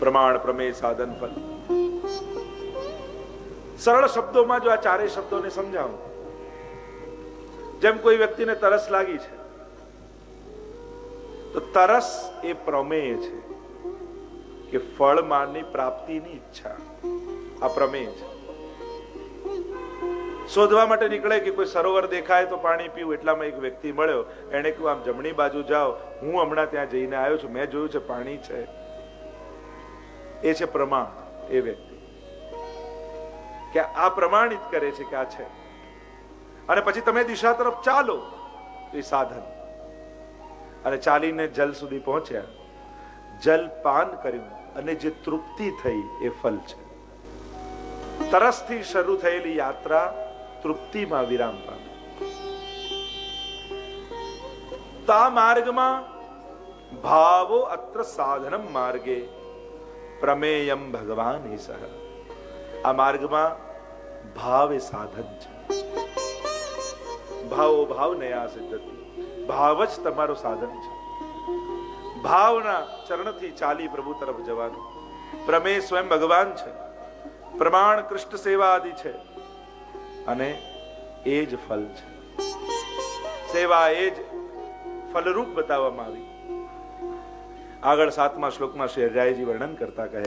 પ્રમાણ પ્રમેય સાધન ફલ. સરળ શબ્દોમાં જો આ ચારેય શબ્દોને સમજાવું, જેમ કોઈ વ્યક્તિને તરસ લાગી છે, તો તરસ એ પ્રમેય છે કે ફળમાંની પ્રાપ્તિની ઈચ્છા. આ પ્રમેય છે. શોધવા માટે નીકળે કે કોઈ સરોવર દેખાય તો પાણી પીવું, એટલામાં એક વ્યક્તિ મળ્યો એને કહ્યું, આમ જમણી બાજુ જાઓ, હું હમણાં ત્યાં જઈને આવ્યો છું, મેં જોયું છે પાણી છે. એ છે પ્રમાણ, એ વ્યક્તિ. કે આ પ્રમાણિત કરે છે કે આ છે. અને પછી તમે દિશા તરફ ચાલો એ સાધન. અને ચાલીને જલ સુધી પહોંચ્યા. જલ પાન કર્યું અને જે તૃપ્તિ થઈ એ ફલ છે. તરસથી શરૂ થયેલી યાત્રા તૃપ્તિમાં વિરામ પામે. તા માર્ગમાં ભાવો અત્ર સાધનમ માર્ગે. પ્રમેયમ ભગવાન હિ સહ આ માર્ગમાં ભાવ એ સાધન છે ભાવો ભાવ નયા સિદ્ધતિ ભાવ જ તમારો સાધન છે ભાવના ચરણથી ચાલી પ્રભુ તરફ જવાનું પ્રમેય સ્વયં ભગવાન છે પ્રમાણ કૃષ્ણ સેવા આદિ છે અને એ જ ફલ છે। સેવા એ જ ફલરૂપ બતાવવામાં આવી। આગળ સાતમા શ્લોકમાં શ્રી હરિરાયજી વર્ણન કરતા કહે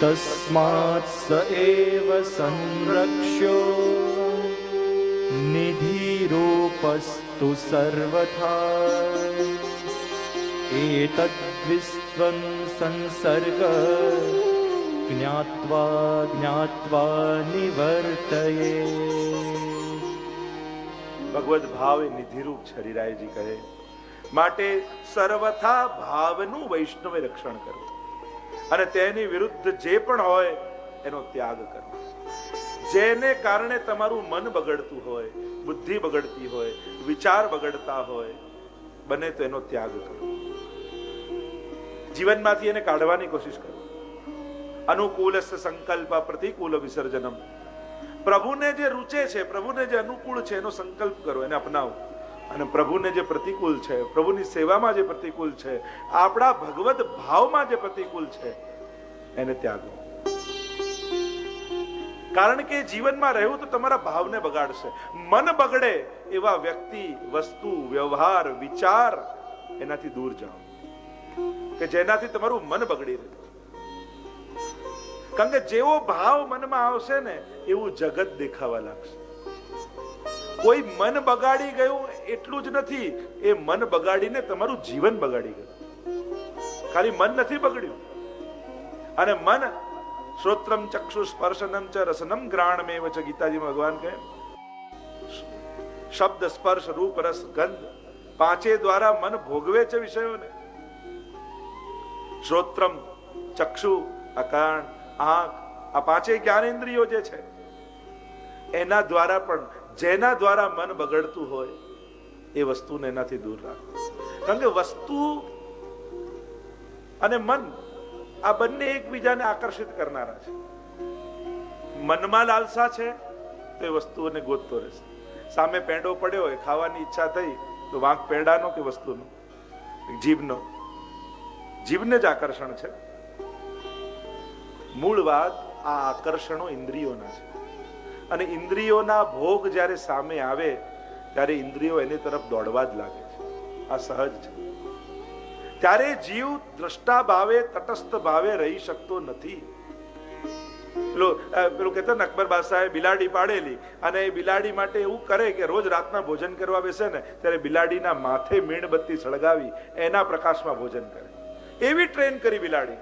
તસ્માત સ એવ સંરક્ષ્યો નિધિરૂપસ્તુ સર્વથા એતદ્વિસ્ત્વં સંસર્ગ જ્ઞાત્વા જ્ઞાત્વા નિવર્તયે. ભગવદ ભાવ એ નિધિરૂપ છરીરાયજી કહે માટે સર્વથા ભાવનું વૈષ્ણવે રક્ષણ કરવું. અને તેની વિરુદ્ધ જે પણ હોય, એનો ત્યાગ કરવો. જેને કારણે તમારું મન બગડતું હોય, બુદ્ધિ બગડતી હોય, વિચાર બગડતા હોય, બને તો એનો ત્યાગ કરો. જીવનમાંથી એને કાઢવાની કોશિશ કરો. અનુકૂળ સંકલ્પ પ્રતિકૂળ વિસર્જનમ. પ્રભુને જે રૂચે છે, પ્રભુને જે અનુકૂળ છે, એનો સંકલ્પ કરો, એને અપનાવો. અને પ્રભુને જે પ્રતિકૂળ છે, પ્રભુની સેવામાં જે પ્રતિકૂળ છે, આપણા ભગવત ભાવમાં જે પ્રતિકૂળ છે, એને ત્યાગો. કારણ કે જીવનમાં રહેવું તો તમારા ભાવને બગાડશે. મન બગડે એવા વ્યક્તિ, વસ્તુ, વ્યવહાર, વિચાર એનાથી દૂર જાઓ. કે જેનાથી તમારું મન બગડી રહ્યું. કારણ કે જેવો ભાવ મનમાં આવશે ને, એવું જગત દેખાવા લાગશે. કોઈ મન બગાડી ગયું એટલું જ નથી. એ મન બગાડીને તમારું જીવન બગાડી ગયું. ખાલી મન નથી બગડ્યું. અને મન શ્રોત્રમ ચક્ષુ સ્પર્શનમ ચ રસનમ ગ્રાણમેવ ચ. ગીતાજી ભગવાન કહે, શબ્દ, સ્પર્શ, રૂપ, રસ, ગંધ પાંચે દ્વારા મન ભોગવે છે વિષયોને. શ્રોત્રમ ચક્ષુ અકાણ આંખ આ પાંચે જ્ઞાનેન્દ્રિયો જે છે, એના દ્વારા પણ જેના દ્વારા મન બગડતું હોય એ વસ્તુને એનાથી દૂર રાખો કારણ કે વસ્તુ અને મન આ બંને એકબીજાને આકર્ષિત કરનારા છે. મનમાં લાલસા છે, તો એ વસ્તુઓને ગોતતો રહેશે. સામે પેંડો પડ્યો હોય, ખાવાની ઈચ્છા થઈ, તો વાંક પેંડાનો કે વસ્તુનો? જીભનો. જીભને જ આકર્ષણ છે. મૂળ વાત આ આકર્ષણો ઇન્દ્રિયોના છે. અને ઇન્દ્રિયોના ભોગ જ્યારે સામે આવે, ત્યારે ઇન્દ્રિયો એની તરફ દોડવા જ લાગે છે. આ સહજ છે. ત્યારે જીવ દ્રષ્ટા ભાવે, તટસ્થ ભાવે રહી શકતો નથી. પેલું કહેતા ને અકબર બાદશાહે બિલાડી પાડેલી. અને એ બિલાડી માટે એવું કરે કે રોજ રાતના ભોજન કરવા બેસે ને, ત્યારે બિલાડીના માથે મીણબત્તી સળગાવી, એના પ્રકાશમાં ભોજન કરે. એવી ટ્રેન કરી બિલાડી.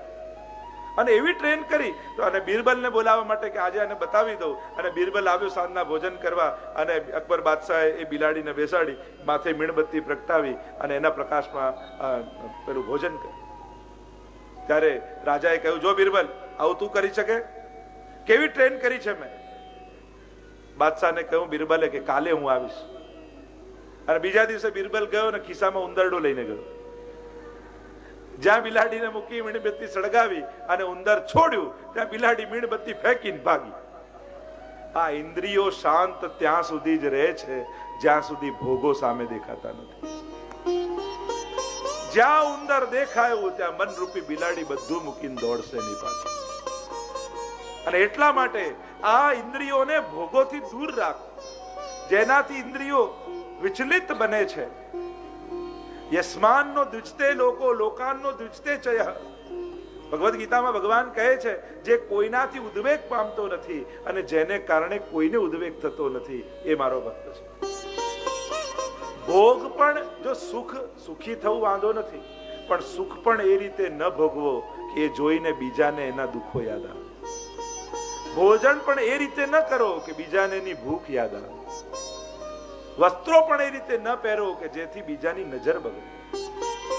અને એવી ટ્રેન કરી, તો અને બિરબલને બોલાવવા માટે કે આજે આને બતાવી દઉં. અને બિરબલ આવ્યો સાંજના ભોજન કરવા અને અકબર બાદશાહે એ બિલાડીને બેસાડી, માથે મીણબત્તી પ્રગટાવી અને એના પ્રકાશમાં પેલું ભોજન કર્યું. ત્યારે રાજાએ કહ્યું, જો બિરબલ, આવું તું કરી શકે? કેવી ટ્રેન કરી છે મેં? બાદશાહને કહ્યું, બિરબલે કે કાલે હું આવીશ. અને બીજા દિવસે બિરબલ ગયો ને ખિસ્સામાં ઉંદરડો લઈને ગયો. જ્યાં બિલાડીને મૂકી મીણબત્તી સળગાવી અને ઉંદર છોડ્યું, ત્યાં બિલાડી મીણબત્તી ફેંકીને ભાગી. આ ઇન્દ્રિયો શાંત ત્યાં સુધી જ રહે છે, જ્યાં સુધી ભોગો સામે દેખાતા નથી. જ્યાં ઉંદર દેખાયું ત્યાં મનરૂપી બિલાડી બધું મૂકીને દોડશે એની પાછળ. અને એટલા માટે આ ઇન્દ્રિયોને ભોગોથી દૂર રાખો. જેનાથી ઇન્દ્રિયો વિચલિત બને છે યસ્માનનો દુજતે લોકો, લોકાનનો દુજતે ચય. ભગવદ્ ગીતામાં ભગવાન કહે છે, જે કોઈનાથી ઉદ્વેગ પામતો નથી અને જેને કારણે કોઈને ઉદ્વેગ થતો નથી, એ મારો ભક્ત છે. ભોગ પણ જો સુખ, સુખી થવું વાંધો નથી, પણ સુખ પણ એ રીતે ન ભોગવો કે એ જોઈને બીજાને એના દુઃખો યાદ આવે. ભોજન પણ એ રીતે ન કરો કે બીજાને એની ભૂખ યાદ આવે. વસ્ત્રો પણ એ રીતે ન પહેરો કે જેથી બીજાની નજર બગડે.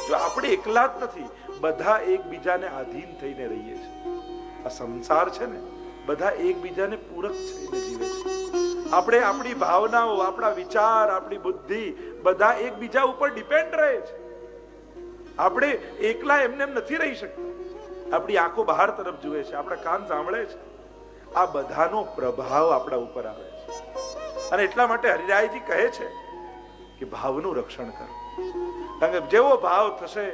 જો આપણે એકલા જ નથી, બધા એકબીજાને આધીન થઈને રહીએ છીએ. આ સંસાર છે ને, બધા એકબીજાને પૂરક થઈને જીવે છે. આપણે આપણી ભાવનાઓ, આપણા વિચાર, આપણી બુદ્ધિ, બધા એકબીજા ઉપર ડિપેન્ડ રહે છે. આપણે એકલા એમને એમ નથી રહી શકતા. આપણી આંખો બહાર તરફ જુએ છે, આપણા કાન સાંભળે છે. આ બધાનો પ્રભાવ આપણા ઉપર આવે છે. અને એટલા માટે હરિરાયજી કહે છે કે ભાવનું રક્ષણ કરો. કારણ કે જેવો ભાવ થશે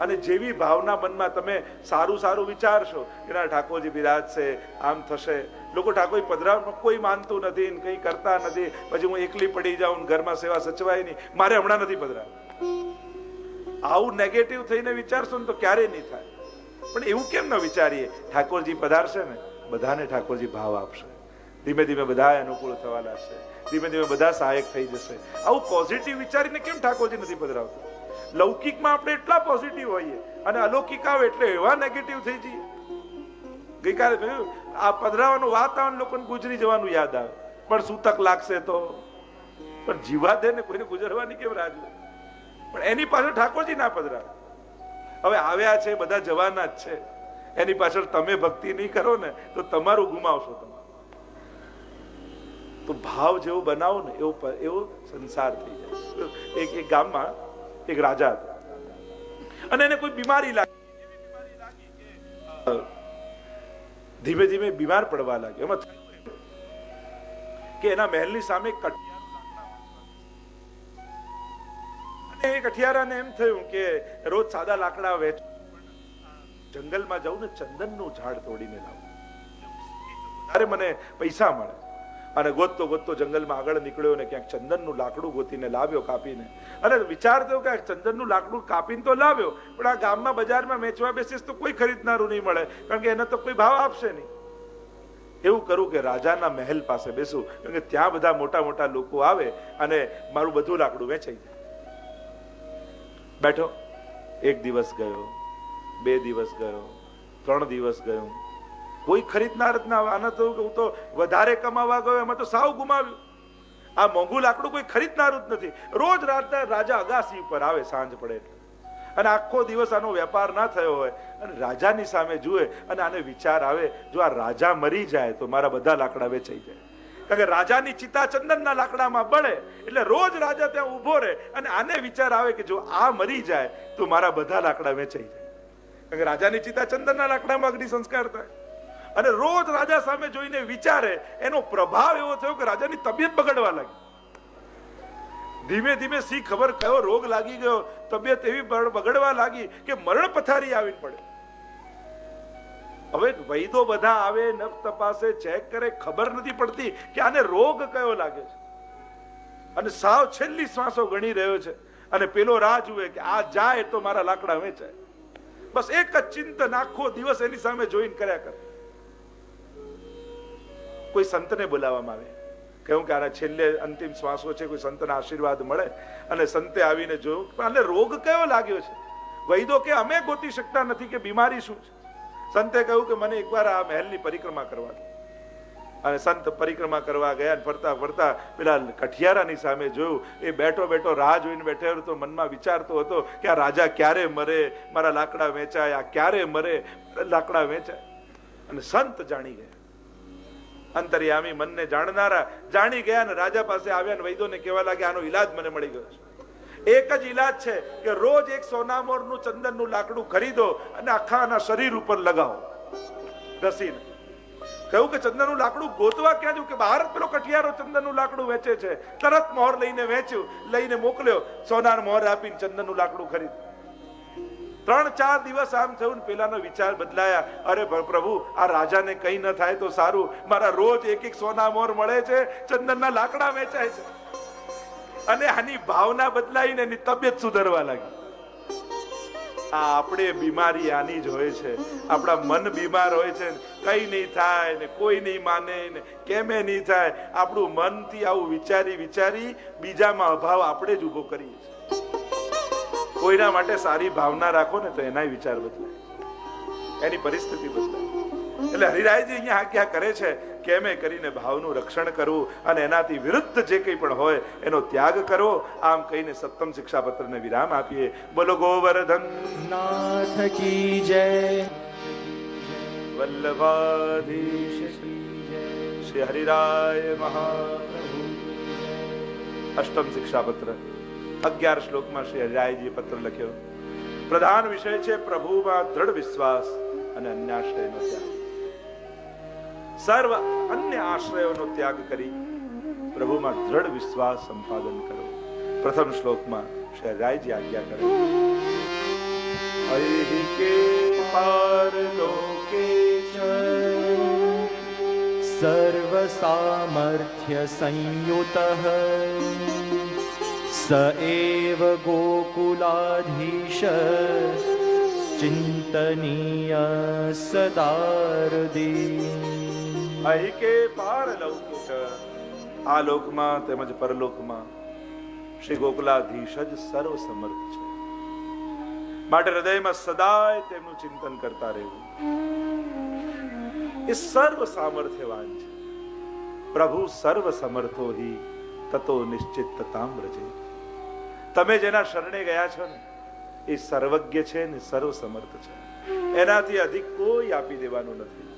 અને જેવી ભાવના મનમાં તમે સારું સારું વિચારશો કે ના ઠાકોરજી બિરાજશે, આમ થશે. લોકો ઠાકોર પધરાવ કોઈ માનતું નથી કંઈ કરતા નથી. પછી હું એકલી પડી જાઉં ઘરમાં સેવા સચવાય નહીં. મારે હમણાં નથી પધરાવ આવું નેગેટિવ થઈને વિચારશો ને તો ક્યારેય નહીં થાય. પણ એવું કેમ ન વિચારીએ? ઠાકોરજી પધારશે ને, બધાને ઠાકોરજી ભાવ આપશે. ધીમે ધીમે બધા અનુકૂળ થવા લાગશે ધીમે ધીમે બધા સહાયક થઈ જશે. આવું પોઝિટિવ વિચારીને કેમ ઠાકોરજી નથી પધરાવતો? લૌકિકમાં આપણે એટલા પોઝિટિવ હોઈએ અને અલૌકિક આવે એટલે એવા નેગેટિવ થઈ જઈએ. ગઈકાલે કહ્યું આ પધરાવાનું વાતાવરણ લોકોને ગુજરી જવાનું યાદ આવે. પણ સૂતક લાગશે તો? પણ જીવા દે ને કોઈને ગુજરવાની કેમ રાહ જુએ પણ એની પાછળ ઠાકોરજી ના પધરાવે. હવે આવ્યા છે, બધા જવાના જ છે. એની પાછળ તમે ભક્તિ નહીં કરો ને, તો તમારું ગુમાવશો તમે. તો ભાવ જેવો બનાવો ને, એવો એવો સંસાર થઈ જાય. એક એક ગામમાં એક રાજા હતો. અને એને કોઈ બીમારી લાગી. ધીમે ધીમે બીમાર પડવા લાગ્યો. એમાં કે એના મહેલની સામે અને એ કઠિયારાને એમ થયું કે રોજ સાદા લાકડા વેચ, જંગલમાં જાઉં ને ચંદનનું ઝાડ તોડીને લાવું. વધારે મને પૈસા મળે. અને ગોતતો ગોતતો જંગલમાં આગળ નીકળ્યો ને ક્યાંક ચંદનનું લાકડું ગોતીને લાવ્યો કાપીને. અને વિચાર થયો કે ચંદનનું લાકડું કાપીને તો લાવ્યો, પણ આ ગામમાં બજારમાં વેચવા બેસીશ તો કોઈ ખરીદનારું નહીં મળે, કારણ કે એને તો કોઈ ભાવ આપશે નહીં. એવું કરું કે રાજાના મહેલ પાસે બેસું, કારણ કે ત્યાં બધા મોટા મોટા લોકો આવે અને મારું બધું લાકડું વેચાઈ જાય. બેઠો. એક દિવસ ગયો, બે દિવસ ગયો, ત્રણ દિવસ ગયો. કોઈ ખરીદનાર જ ના. આને તો હું તો વધારે કમાવા ગયો, એમાં તો સાવ ગુમાવ્યું. આ મોંઘું લાકડું કોઈ ખરીદનારું જ નથી. રોજ રાતના રાજા અગાસી ઉપર આવે સાંજ પડે અને આખો દિવસ આનો વેપાર ના થયો હોય અને રાજાની સામે જુએ અને આને વિચાર આવે, જો આ રાજા મરી જાય તો મારા બધા લાકડા વેચાઈ જાય. કારણ કે રાજાની ચિતા ચંદનના લાકડામાં બળે એટલે રોજ રાજા ત્યાં ઊભો રહે અને આને વિચાર આવે કે જો આ મરી જાય તો મારા બધા લાકડા વેચાઈ જાય. કારણ કે રાજાની ચિતા ચંદનના લાકડામાં અગ્નિ સંસ્કાર થાય. અને રોજ રાજા સામે જોઈને વિચારે, એનો પ્રભાવ એવો થયો કે રાજાની તબિયત બગડવા લાગી. ધીમે ધીમે સી ખબર કયો રોગ લાગી ગયો, તબિયત એવી બગડવા લાગી કે મરણ પથારી આવી પડે. હવે વૈદો બધા આવે, નખ તપાસે, ચેક કરે, ખબર નથી પડતી કે આને રોગ કયો લાગે છે. અને સાવ છેલ્લી શ્વાસો ગણી રહ્યો છે. અને પેલો રાહ જુએ કે આ જાય તો મારા લાકડા વેચાય. બસ એક જ ચિંતન આખો દિવસ એની સામે જોઈને કર્યા કરે. કોઈ સંતને બોલાવવામાં આવે. કહ્યું કે આના છેલ્લે અંતિમ શ્વાસો છે, કોઈ સંતના આશીર્વાદ મળે. અને સંતે આવીને જોયું પણ આને રોગ કયો લાગ્યો છે? વૈદો કે અમે ગોતી શકતા નથી કે બીમારી શું છે? સંતે કહ્યું કે મને એકવાર આ મહેલની પરિક્રમા કરવા દો. અને સંત પરિક્રમા કરવા ગયા અને ફરતા ફરતા પેલા કઠિયારાની સામે જોયું. એ બેઠો બેઠો રાહ જોઈને બેઠેલો હતો મનમાં વિચારતો હતો કે આ રાજા ક્યારે મરે? મારા લાકડા વેચાય, આ ક્યારે મરે? લાકડા વેચાય. અને સંત જાણી ગયા. અંતર્યામી મનને જાણનારા જાણી ગયા અને રાજા પાસે આવ્યા અને વૈદ્યોને કહેવા લાગ્યા, આનો ઈલાજ મને મળી ગયો છે. એક જ ઈલાજ છે કે રોજ એક સોનામોરનું ચંદનનું લાકડું ખરીદો અને આખાના શરીર ઉપર લગાવો. ઘસીને. કહ્યું કે ચંદનનું લાકડું ગોતવા ક્યાં જવું? કે બહાર પેલો કઠિયારો ચંદનનું લાકડું વેચે છે. તરત મોહર લઈને વેચ્યું, લઈને મોકલ્યો, સોનાર મોહર આપીને ચંદનનું લાકડું ખરીદ ત્રણ ચાર દિવસ આમ થયું ને પેલાનો વિચાર બદલાયા. અરે પ્રભુ, આ રાજાને કઈ ન થાય તો સારું. મારા રોજ એક એક સોના મોર મળે છે, ચંદનના લાકડા વેચાય છે. અને આની ભાવના બદલાઈને એની તબિયત સુધરવા લાગી. આ આપણે બીમારી આની જ હોય છે. આપણા મન બીમાર હોય છે કઈ નહીં થાય ને, કોઈ નહીં માને ને, કેમે નહીં થાય. આપણું મનથી આવું વિચારી વિચારી બીજામાં અભાવ આપણે જ ઊભો કરીએ છીએ. કોઈના માટે સારી ભાવના રાખો ને તો એના વિચાર બદલાય. એની પરિસ્થિતિ બદલાય. એટલે હરિરાયજી અહીંયા આ ક્યાં કરે છે કેમે કરીને ભાવનું રક્ષણ કરવું અને એનાથી વિરુદ્ધ જે કંઈ પણ હોય એનો ત્યાગ કરવો આમ કહીને સપ્તમ શિક્ષાપત્રને વિરામ આપીએ. બોલો ગોવર્ધન. નાથ કી જય. વલ્લભાધીશ શ્રી હરિરાય મહાપ્રભુ. અષ્ટમ શિક્ષાપત્ર. અગિયાર શ્લોકમાં શ્રી હરિરાયજીએ પત્ર લખ્યો. પ્રધાન વિષય છે પ્રભુમાં દ્રઢ વિશ્વાસ અને અન્યાશ્રયનો ત્યાગ. સર્વ અન્ય આશ્રયોનો ત્યાગ કરી પ્રભુમાં દ્રઢ વિશ્વાસ સંપાદન કરો. પ્રથમ શ્લોકમાં શ્રી હરિરાયજી આજ્ઞા કરે. કે પારલોકે સર્વ સામર્થ્ય સંયુત स एव गोकुलाधीश चिन्तनीय सदारदी અહીંકે પારલૌકે ચ આ લોકમાં તેમજ પરલોકમાં શ્રી ગોકુલાધીશ જ સર્વ સમર્થ છે માટે હૃદયમાં સદાય તેમનું ચિંતન કરતા રહેવું એ સર્વ સામર્થ્યવાન છે પ્રભુ સર્વ સમર્થો હિ તતો નિશ્ચિતતામ રજે તમે જેના શરણે ગયા છો ને, એ સર્વજ્ઞ છે ને સર્વસમર્થ છે. એનાથી અધિક કોઈ આપી દેવાનું નથી.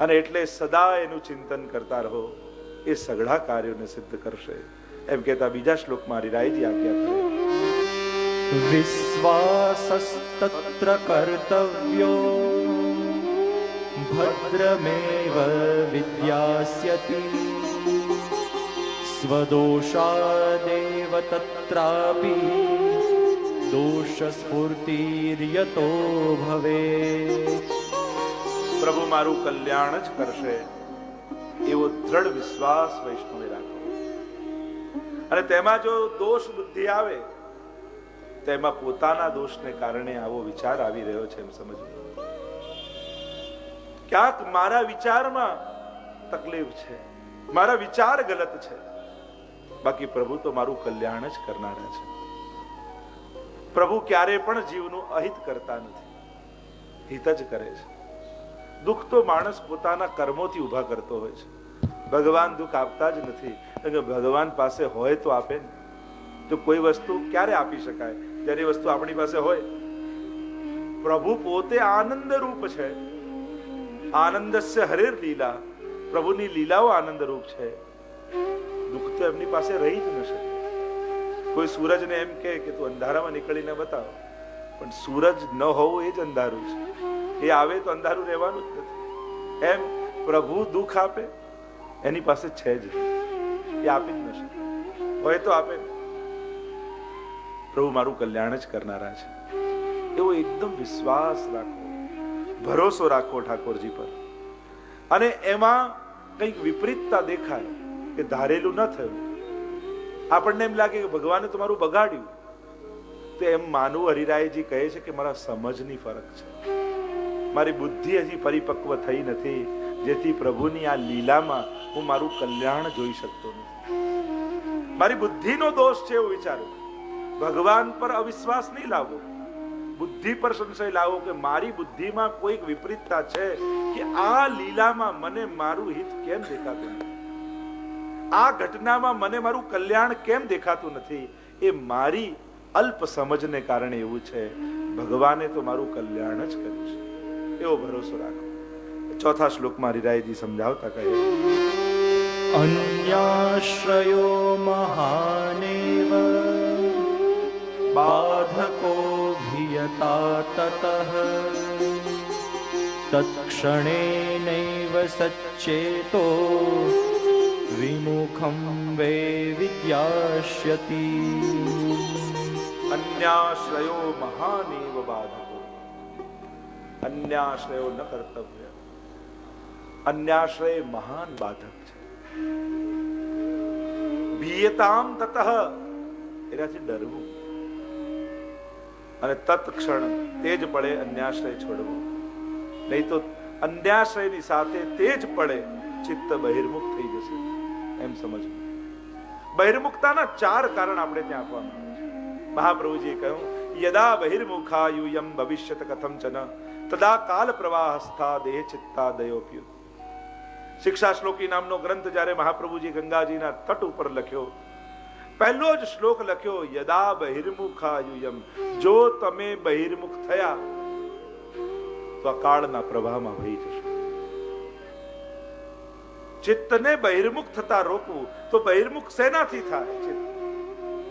અને એટલે સદા એનું ચિંતન કરતા રહો, એ સઘળા કાર્યોને સિદ્ધ કરશે. એમ કહેતા બીજા શ્લોકમાં હરિરાયજી આજ્ઞા કરે વિશ્વાસસ્તત્ર કર્તવ્યો, ભદ્રમેવ વિદ્યાસ્યતિ, સ્વદોષાદેવ स्वदोषादेव तत्रापि दोषस्फूर्तिर्यतो भवेत् પ્રભુ મારું કલ્યાણ જ કરશે એવો દ્રઢ વિશ્વાસ વૈષ્ણવે રાખો અને તેમાં જો દોષ બુદ્ધિ આવે તેમાં પોતાના દોષને કારણે આવો વિચાર આવી રહ્યો છે એમ સમજવું ક્યાંક મારા વિચારમાં તકલીફ છે મારા વિચાર ગલત છે બાકી પ્રભુ તો મારું કલ્યાણ જ કરનારા છે. પ્રભુ ક્યારે પણ જીવનું અહિત કરતા નથી. હિત જ કરે છે. દુઃખ તો માણસ પોતાના કર્મોથી ઊભા કરતો હોય છે. ભગવાન દુઃખ આપતા જ નથી. કે ભગવાન પાસે હોય તો આપે ને. તો કોઈ વસ્તુ ક્યારે આપી શકાય? જ્યારે વસ્તુ આપણી પાસે હોય. પ્રભુ પોતે આનંદ રૂપ છે. આનંદ હરેર લીલા. પ્રભુની લીલાઓ આનંદ રૂપ છે. દુઃખ તો એમની પાસે રહી જ ન શકે. કોઈ સૂરજને એમ કહે કે તું અંધારામાં નીકળીને બતાવ. પણ સૂરજ ન હોવું એ જ અંધારું છે. એ આવે તો અંધારું રહેવાનું જ નથી. એમ પ્રભુ દુઃખ આપે, એની પાસે છે જ એ આપી જ ન શકે. હોય તો આપે. પ્રભુ મારું કલ્યાણ જ કરનારા છે. એવો એકદમ વિશ્વાસ રાખો. ભરોસો રાખો ઠાકોરજી પર. અને એમાં કંઈક વિપરીતતા દેખાય. કે ધારેલું ન થયું. આપણને એમ લાગે કે ભગવાને તમારું મારું બગાડ્યું. તો એમ માનવું હરિરાયજી કહે છે કે મારા સમજની ફરક છે. મારી બુદ્ધિ હજી પરિપક્વ થઈ નથી, જેથી પ્રભુની આ લીલામાં હું મારું કલ્યાણ જોઈ શકતો નથી. મારી બુદ્ધિનો દોષ છે એવું વિચારું. ભગવાન પર અવિશ્વાસ નહીં લાવો. બુદ્ધિ પર સંશય લાવો કે મારી બુદ્ધિમાં કોઈક વિપરીતતા છે કે આ લીલામાં મને મારું હિત કેમ દેખાતું નથી? આ ઘટનામાં મને મારું કલ્યાણ કેમ દેખાતું નથી એ મારી અલ્પ સમજને કારણે એવું છે. ભગવાને તો મારું કલ્યાણ જ કર્યું છે. એવો ભરોસો રાખો. ચોથા શ્લોકમાં રીરાયજી સમજાવતા કહે, અન્યાશ્રયો મહાનેવ, બાધકો ભિયતા તતઃ, તત્ક્ષણે નૈવ સચ્ચેતો વિમુખમ વે વિદ્યાશ્યતિ અન્યાશ્રયો મહાનેવ બાધકો અન્યાશ્રયો ન કર્તવ્ય અન્યાશ્રય મહાન બાધક છે ભીયતામ તતઃ એનાથી ડરવું અને તત્ક્ષણ તે જ પડે અન્યાશ્રય છોડવો। નહીં તો અન્યાશ્રયની સાથે તે જ પડે, ચિત્ત બહિર્મુખ થઈ જશે। એમ સમજવું. બહિર્મુખતાના ચાર કારણ આપણે ત્યાં આપવામાં આવે મહાપ્રભુજીએ કહ્યું, યદા બહિર્મુખાયુયમ ભવિષ્યત કથમ ચન, તદા કાલ પ્રવાહસ્થા દેહ ચિત્તા દયોપ્યુત. શિક્ષા શ્લોકી નામનો ગ્રંથ જ્યારે મહાપ્રભુજી ગંગાજીના તટ ઉપર લખ્યો, પહેલો જ શ્લોક લખ્યો, યદા બહિર્મુખાયુયમ, જો તમે બહિર્મુખ થયા, તો કાળના પ્રવાહમાં વહી જશો. ચિત્તને બહિર્મુખ થતા રોકવું, તો બહિર્મુખ શેનાથી થાય છે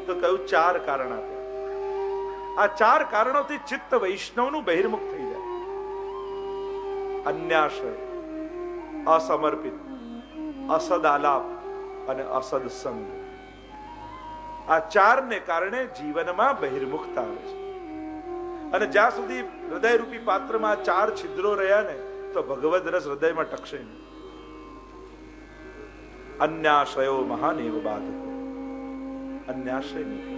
તો કયું ચાર કારણ આપ્યા આ ચાર કારણોથી ચિત્ત વૈષ્ણવનું બહિર્મુખ થઈ જાય. અન્યાશય અસમર્પિત અસદ આલાપ અને અસદ સંગ આ ચારને કારણે જીવનમાં બહિર્મુખતા આવે છે. અને જ્યાં સુધી હૃદયરૂપી પાત્રમાં ચાર છિદ્રો રહ્યા ને, તો ભગવદ રસ હૃદયમાં ટકશે નહીં. અન્યાશ્રયો મહાનેવ બાધકો અન્યાશય નહીં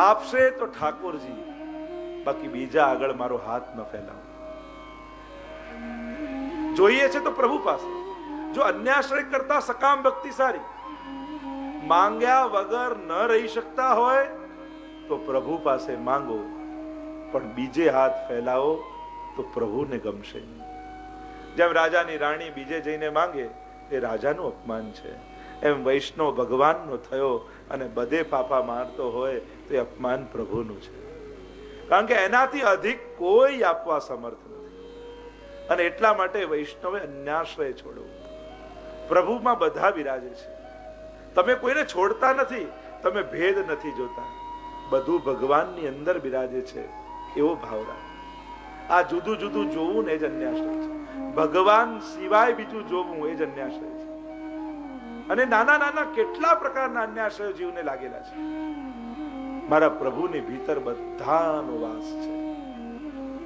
આપશે તો ઠાકોરજી બાકી બીજા આગળ મારો હાથ ન ફેલાવો જોઈએ છે તો પ્રભુ પાસે જો અન્યાશ્રય કરતા સકામ ભક્તિ સારી માંગ્યા વગર ન રહી શકતા હોય તો પ્રભુ પાસે માંગો પણ બીજે હાથ ફેલાવો તો પ્રભુને ગમશે જેમ રાજાની રાણી બીજે જઈને માંગે એ રાજાનું અપમાન છે. એમ વૈષ્ણવ ભગવાનનો થયો અને બધે પાપા મારતો હોય તો એ અપમાન પ્રભુનું છે. કારણ કે એનાથી અધિક કોઈ આપવા સમર્થ નથી. અને એટલા માટે વૈષ્ણવે અન્યાશ્રય છોડવું પ્રભુમાં બધા વિરાજે છે. તમે કોઈને છોડતા નથી, તમે ભેદ નથી જોતા. બધું ભગવાનની અંદર બિરાજે છે એવો ભાવ રાખો. આ જુદું જુદું જોવું ને જ અન્યાશ્રય છે. ભગવાન સિવાય બીજું જોવું એ જ અન્યાશ્રય છે. અને નાના નાના કેટલા પ્રકારના અન્યાશ્રયો જીવને લાગેલા છે. મારા પ્રભુની ભીતર બધાનો વાસ છે.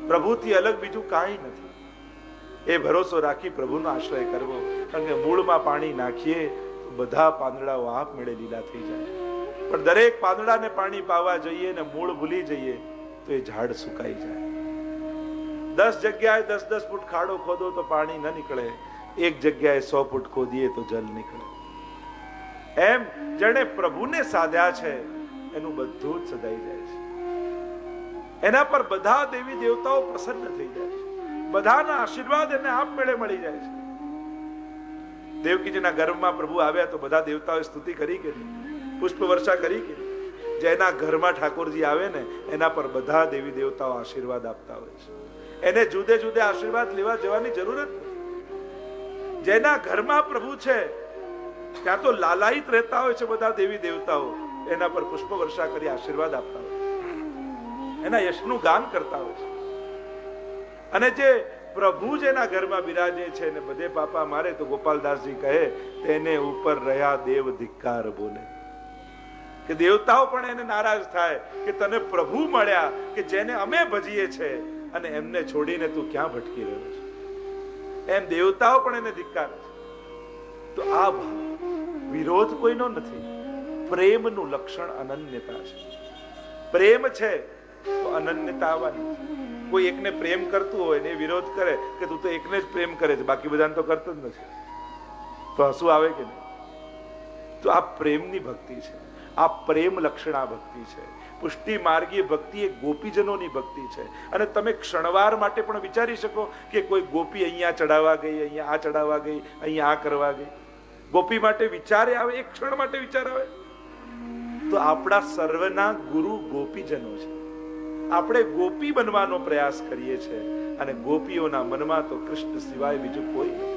પ્રભુથી અલગ બીજું કાંઈ નથી. એ ભરોસો રાખી પ્રભુનો આશ્રય કરવો કારણ કે મૂળમાં પાણી નાખીએ બધા પાંદડાઓ આપ મેળે લીલા થઈ જાય. પણ દરેક પાંદડાને પાણી પાવા જઈએ ને મૂળ ભૂલી જઈએ તો એ ઝાડ સુકાઈ જાય. દસ જગ્યાએ દસ દસ ફૂટ ખાડો ખોદો તો પાણી ન નીકળે. એક જગ્યાએ સો ફૂટ ખોદીએ તો જલ નીકળે. એમ જેણે પ્રભુને સાધ્યા છે, એનું બધું જ સદાઈ જાય છે. એના પર બધા દેવી દેવતાઓ પ્રસન્ન થઈ જાય છે. બધાના આશીર્વાદ એને આપમેળે મળી જાય છે. દેવકીજીના ગર્ભમાં પ્રભુ આવ્યા તો બધા દેવતાઓએ સ્તુતિ કરી કે? પુષ્પ વર્ષા કરી કે? જેના ઘરમાં ઠાકોરજી આવે ને, એના પર બધા દેવી દેવતાઓ આશીર્વાદ આપતા હોય છે. એને જુદે જુદે આશીર્વાદ લેવા જવાની જરૂર જ જેના ઘરમાં પ્રભુ છે, ત્યાં તો લાલાયિત રહેતા હોય છે બધા દેવી દેવતાઓ. એના પર પુષ્પ વર્ષા કરી આશીર્વાદ આપતા હોય એના યશનું ગાન કરતા હોય છે. અને જે પ્રભુ જેના ઘરમાં બિરાજે છે ને બધે પાપા મારે, તો ગોપાલદાસજી કહે, તેને ઉપર રહ્યા દેવ ધિક્કાર બોલે. કે દેવતાઓ પણ એને નારાજ થાય કે તને પ્રભુ મળ્યા, કે જેને અમે ભજીએ છે અને એમને છોડીને તું ક્યાં ભટકી રહ્યો છે? એમ દેવતાઓ પણ એને ધિક્કારે છે. તો આ ભાવ, વિરોધ કોઈનો નથી. પ્રેમનું લક્ષણ અનન્યતા છે. પ્રેમ છે તો અનન્યતા આવવાની કોઈ એકને પ્રેમ કરતું હોય ને વિરોધ કરે કે તું તો એકને જ પ્રેમ કરે છે, બાકી બધાને તો કરતો જ નથી. તો હસું આવે કે નહીં? તો આ પ્રેમની ભક્તિ છે. આ પ્રેમ લક્ષણા ભક્તિ છે. પુષ્ટિ માર્ગીય ભક્તિ એ ગોપીજનોની ભક્તિ છે. અને તમે ક્ષણવાર માટે પણ વિચારી શકો કે કોઈ ગોપી અહીંયા ચડાવવા ગઈ, અહીંયા આ ચડાવવા ગઈ, અહીંયા આ કરવા ગઈ. ગોપી માટે વિચારે આવે, એક ક્ષણ માટે વિચાર આવે. તો આપણા સર્વના ગુરુ ગોપીજનો છે. આપણે ગોપી બનવાનો પ્રયાસ કરીએ છીએ. અને ગોપીઓના મનમાં તો કૃષ્ણ સિવાય બીજું કોઈ નથી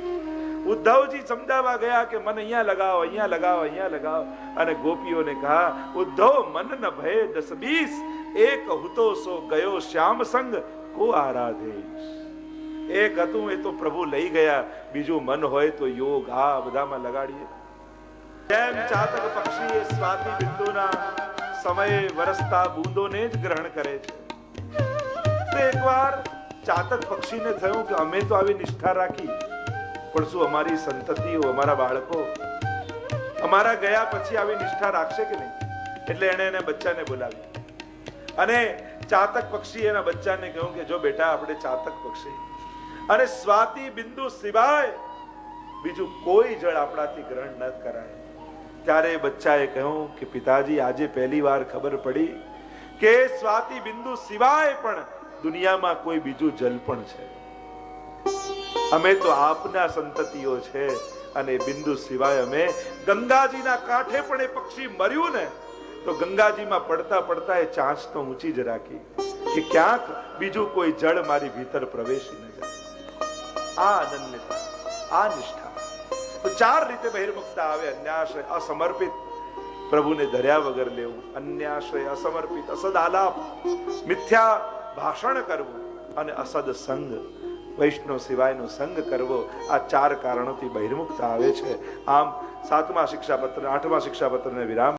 ઉદ્ધવજી સમજાવવા ગયા કે મન અહીંયા લગાવો અહીંયા લગાવો અહીંયા લગાવો. અને ગોપીઓને કહા, ઉદ્ધવ મન ન ભય દસ બીસ એક હુતો સો ગયો શ્યામ સંગ. કો આરાધેશ. એક હતું, એ તો પ્રભુ લઈ ગયા. બીજું મન હોય તો યોગ, આ બધામાં લગાડીએ. જેમ ચાતક એ સ્વાતિ બિંદુના સમયે વરસતા બૂંદોને જ ગ્રહણ કરે છે. એકવાર ચાતક પક્ષીને થયું કે અમે તો આવી નિષ્ઠા રાખી. પણ શું અમારી સંતતિઓ, અમારા બાળકો અમારા ગયા પછી આવી નિષ્ઠા રાખશે કે નહીં? એટલે એણે એને બચ્ચાને બોલાવી અને ચાતક પક્ષી એના બચ્ચાને કહ્યું કે જો બેટા આપણે ચાતક પક્ષી. અને સ્વાતિ બિંદુ સિવાય બીજું કોઈ જળ આપણાથી ગ્રહણ ન કરાય. ત્યારે બચ્ચાએ કહ્યું કે પિતાજી, આજે પહેલી વાર ખબર પડી કે સ્વાતિ બિંદુ સિવાય પણ દુનિયામાં કોઈ બીજું જલ પણ છે. અમે તો આપના સંતતિઓ છે અને બિંદુ સિવાય અમે ગંગાજીના કાંઠે પણ એ પક્ષી મર્યું ને, તો ગંગાજીમાં પડતા પડતા એ ચાંચ તો ઊંચી જ રાખી કે ક્યાંક બીજું કોઈ જળ મારી ભીતર પ્રવેશી ન જાય. આ અનન્યતા, આ નિષ્ઠા. તો ચાર રીતે બહિર્મુખતા આવે, અન્યાશય, અસમર્પિત. પ્રભુને ધર્યા વગર લેવું અન્યાશ્રય અસમર્પિત, અસદ આલાપ, મિથ્યા ભાષણ કરવું અને અસદ સંગ. વૈષ્ણવ સિવાયનો સંગ કરવો આ ચાર કારણોથી બહિર્મુખતા આવે છે. આમ સાતમા શિક્ષાપત્ર, આઠમા શિક્ષાપત્રને વિરામ